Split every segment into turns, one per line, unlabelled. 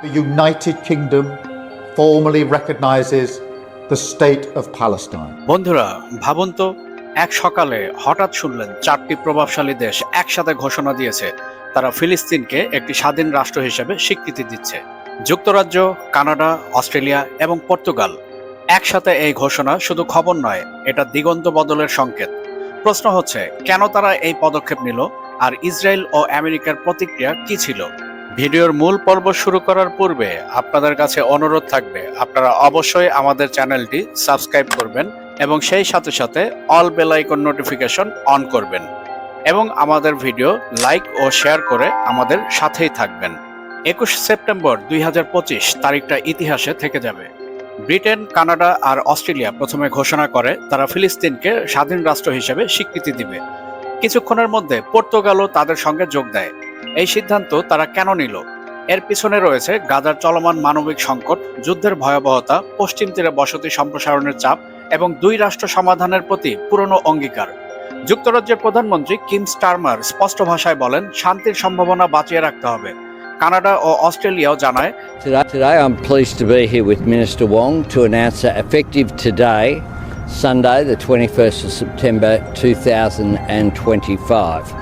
The United Kingdom formally recognizes the state of Palestine.
বন্ধুরা ভাবুন তো এক সকালে হঠাৎ শুনলেন চারটি প্রভাবশালী দেশ একসাথে ঘোষণা দিয়েছে তারা ফিলিস্তিনকে একটি স্বাধীন রাষ্ট্র হিসেবে স্বীকৃতি দিচ্ছে যুক্তরাজ্য কানাডা অস্ট্রেলিয়া এবং পর্তুগাল একসাথে এই ঘোষণা শুধু খবর নয় এটা দিগন্ত বদলের সংকেত প্রশ্ন হচ্ছে কেন তারা এই পদক্ষেপ নিল আর ইসরায়েল ও আমেরিকার প্রতিক্রিয়া কি ছিল ভিডিওর মূল পর্ব শুরু করার পূর্বে আপনাদের কাছে অনুরোধ থাকবে আপনারা অবশ্যই আমাদের চ্যানেলটি সাবস্ক্রাইব করবেন এবং সেই সাথে সাথে all bell icon notification on করবেন এবং আমাদের ভিডিও লাইক ও শেয়ার করে আমাদের সাথেই থাকবেন একুশ সেপ্টেম্বর দুই তারিখটা ইতিহাসে থেকে যাবে ব্রিটেন কানাডা আর অস্ট্রেলিয়া প্রথমে ঘোষণা করে তারা ফিলিস্তিনকে স্বাধীন রাষ্ট্র হিসেবে স্বীকৃতি দিবে কিছুক্ষণের মধ্যে পর্তুগালও তাদের সঙ্গে যোগ দেয় এই সিদ্ধান্ত তারা কেন নিল এর পিছনে রয়েছে গাজার চলমান মানবিক সংকট যুদ্ধের ভয়াবহতা পশ্চিম তীরে বসতি সম্প্রসারণের চাপ এবং দুই রাষ্ট্র সমাধানের প্রতি পুরনো অঙ্গীকার যুক্তরাজ্যের প্রধানমন্ত্রী কিম স্টারমার স্পষ্ট ভাষায় বলেন শান্তির সম্ভাবনা বাঁচিয়ে রাখতে হবে কানাডা ও অস্ট্রেলিয়াও জানায়
Sunday the 21st of September 2025,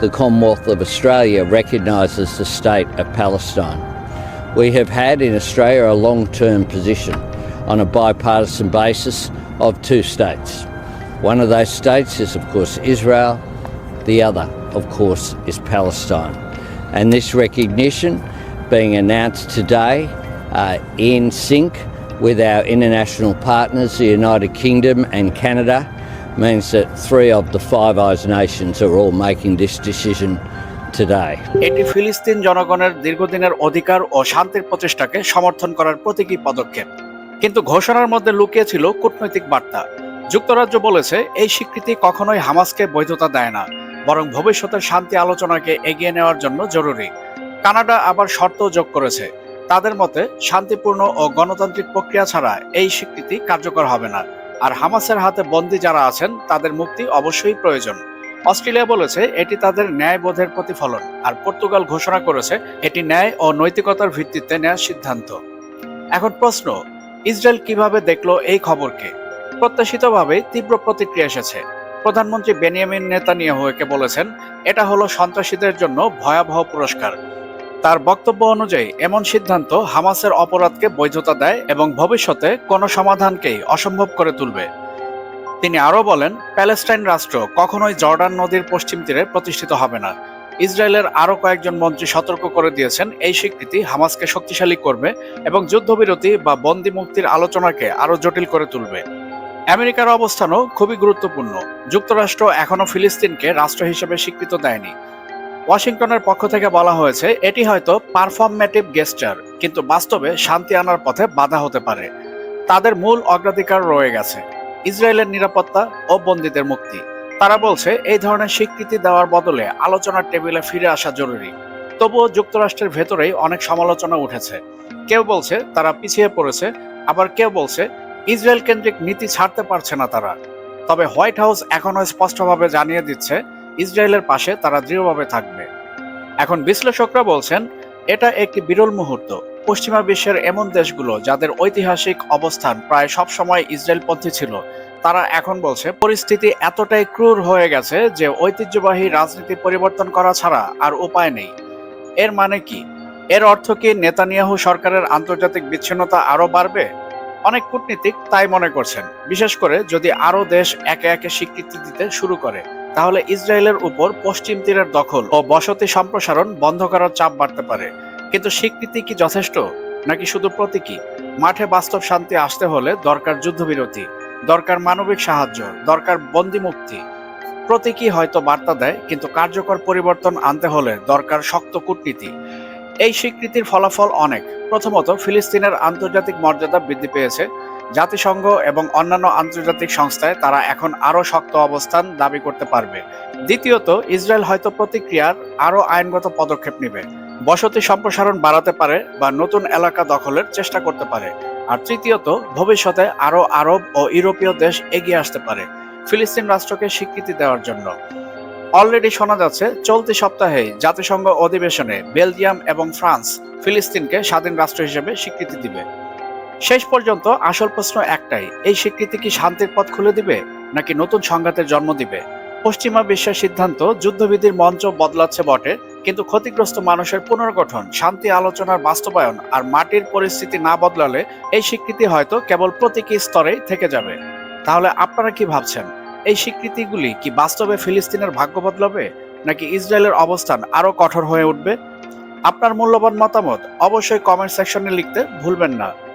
the Commonwealth of Australia recognises the state of Palestine. We have had in Australia a long term position on a bipartisan basis of two states. One of those states is, of course, Israel, the other, of course, is Palestine. And this recognition being announced today uh, in sync with our international partners, the United Kingdom and Canada, means that three of the Five Eyes nations are all making this decision today.
এটি ফিলিস্তিন জনগণের দীর্ঘদিনের অধিকার ও শান্তির প্রচেষ্টাকে সমর্থন করার প্রতীকী পদক্ষেপ কিন্তু ঘোষণার মধ্যে লুকিয়ে ছিল কূটনৈতিক বার্তা যুক্তরাজ্য বলেছে এই স্বীকৃতি কখনোই হামাসকে বৈধতা দেয় না বরং ভবিষ্যতের শান্তি আলোচনাকে এগিয়ে নেওয়ার জন্য জরুরি কানাডা আবার শর্ত যোগ করেছে তাদের মতে শান্তিপূর্ণ ও গণতান্ত্রিক প্রক্রিয়া ছাড়া এই স্বীকৃতি কার্যকর হবে না আর হামাসের হাতে বন্দি যারা আছেন তাদের মুক্তি অবশ্যই প্রয়োজন অস্ট্রেলিয়া বলেছে এটি তাদের ন্যায়বোধের প্রতিফলন আর পর্তুগাল ঘোষণা করেছে এটি ন্যায় ও নৈতিকতার ভিত্তিতে নেওয়া সিদ্ধান্ত এখন প্রশ্ন ইসরায়েল কিভাবে দেখল এই খবরকে প্রত্যাশিতভাবে তীব্র প্রতিক্রিয়া এসেছে প্রধানমন্ত্রী বেনিয়ামিন নেতানিয়াহুকে বলেছেন এটা হলো সন্ত্রাসীদের জন্য ভয়াবহ পুরস্কার তার বক্তব্য অনুযায়ী এমন সিদ্ধান্ত হামাসের অপরাধকে বৈধতা দেয় এবং ভবিষ্যতে কোনো সমাধানকেই অসম্ভব করে তুলবে তিনি আরও বলেন প্যালেস্টাইন রাষ্ট্র কখনোই জর্ডান নদীর পশ্চিম তীরে প্রতিষ্ঠিত হবে না ইসরায়েলের আরও কয়েকজন মন্ত্রী সতর্ক করে দিয়েছেন এই স্বীকৃতি হামাসকে শক্তিশালী করবে এবং যুদ্ধবিরতি বা বন্দি মুক্তির আলোচনাকে আরও জটিল করে তুলবে আমেরিকার অবস্থানও খুবই গুরুত্বপূর্ণ যুক্তরাষ্ট্র এখনও ফিলিস্তিনকে রাষ্ট্র হিসেবে স্বীকৃত দেয়নি ওয়াশিংটনের পক্ষ থেকে বলা হয়েছে এটি হয়তো পারফর্মেটিভ গেস্টার কিন্তু বাস্তবে শান্তি আনার পথে বাধা হতে পারে তাদের মূল অগ্রাধিকার রয়ে গেছে ইসরায়েলের নিরাপত্তা ও বন্দীদের মুক্তি তারা বলছে এই ধরনের স্বীকৃতি দেওয়ার বদলে আলোচনার টেবিলে ফিরে আসা জরুরি তবুও যুক্তরাষ্ট্রের ভেতরেই অনেক সমালোচনা উঠেছে কেউ বলছে তারা পিছিয়ে পড়েছে আবার কেউ বলছে ইসরায়েল কেন্দ্রিক নীতি ছাড়তে পারছে না তারা তবে হোয়াইট হাউস এখনও স্পষ্টভাবে জানিয়ে দিচ্ছে ইসরায়েলের পাশে তারা দৃঢ়ভাবে থাকবে এখন বিশ্লেষকরা বলছেন এটা একটি বিরল মুহূর্ত পশ্চিমা বিশ্বের এমন দেশগুলো যাদের ঐতিহাসিক অবস্থান প্রায় সবসময় ইসরায়েলপন্থী ছিল তারা এখন বলছে পরিস্থিতি এতটাই ক্রুর হয়ে গেছে যে ঐতিহ্যবাহী রাজনীতি পরিবর্তন করা ছাড়া আর উপায় নেই এর মানে কি এর অর্থ কি নেতানিয়াহু সরকারের আন্তর্জাতিক বিচ্ছিন্নতা আরও বাড়বে অনেক কূটনীতিক তাই মনে করছেন বিশেষ করে যদি আরও দেশ একে একে স্বীকৃতি দিতে শুরু করে তাহলে ইসরায়েলের উপর পশ্চিম তীরের দখল ও বসতি সম্প্রসারণ বন্ধ করার চাপ বাড়তে পারে কিন্তু স্বীকৃতি কি যথেষ্ট নাকি শুধু প্রতীকী মাঠে বাস্তব শান্তি আসতে হলে দরকার যুদ্ধবিরতি দরকার মানবিক সাহায্য দরকার বন্দি মুক্তি প্রতীকী হয়তো বার্তা দেয় কিন্তু কার্যকর পরিবর্তন আনতে হলে দরকার শক্ত কূটনীতি এই স্বীকৃতির ফলাফল অনেক প্রথমত ফিলিস্তিনের আন্তর্জাতিক মর্যাদা বৃদ্ধি পেয়েছে জাতিসংঘ এবং অন্যান্য আন্তর্জাতিক সংস্থায় তারা এখন আরও শক্ত অবস্থান দাবি করতে পারবে দ্বিতীয়ত ইসরায়েল হয়তো প্রতিক্রিয়ার আরও আইনগত পদক্ষেপ নেবে বসতি সম্প্রসারণ বাড়াতে পারে বা নতুন এলাকা দখলের চেষ্টা করতে পারে আর তৃতীয়ত ভবিষ্যতে আরও আরব ও ইউরোপীয় দেশ এগিয়ে আসতে পারে ফিলিস্তিন রাষ্ট্রকে স্বীকৃতি দেওয়ার জন্য অলরেডি শোনা যাচ্ছে চলতি সপ্তাহে জাতিসংঘ অধিবেশনে বেলজিয়াম এবং ফ্রান্স ফিলিস্তিনকে স্বাধীন রাষ্ট্র হিসেবে স্বীকৃতি দিবে শেষ পর্যন্ত আসল প্রশ্ন একটাই এই স্বীকৃতি কি শান্তির পথ খুলে দিবে নাকি নতুন সংঘাতের জন্ম দিবে পশ্চিমা বিশ্বের সিদ্ধান্ত যুদ্ধবিধির মঞ্চ বদলাচ্ছে বটে কিন্তু ক্ষতিগ্রস্ত মানুষের পুনর্গঠন শান্তি আলোচনার বাস্তবায়ন আর মাটির পরিস্থিতি না বদলালে এই স্বীকৃতি হয়তো কেবল প্রতীকী স্তরেই থেকে যাবে তাহলে আপনারা কি ভাবছেন এই স্বীকৃতিগুলি কি বাস্তবে ফিলিস্তিনের ভাগ্য বদলাবে নাকি ইসরায়েলের অবস্থান আরও কঠোর হয়ে উঠবে আপনার মূল্যবান মতামত অবশ্যই কমেন্ট সেকশনে লিখতে ভুলবেন না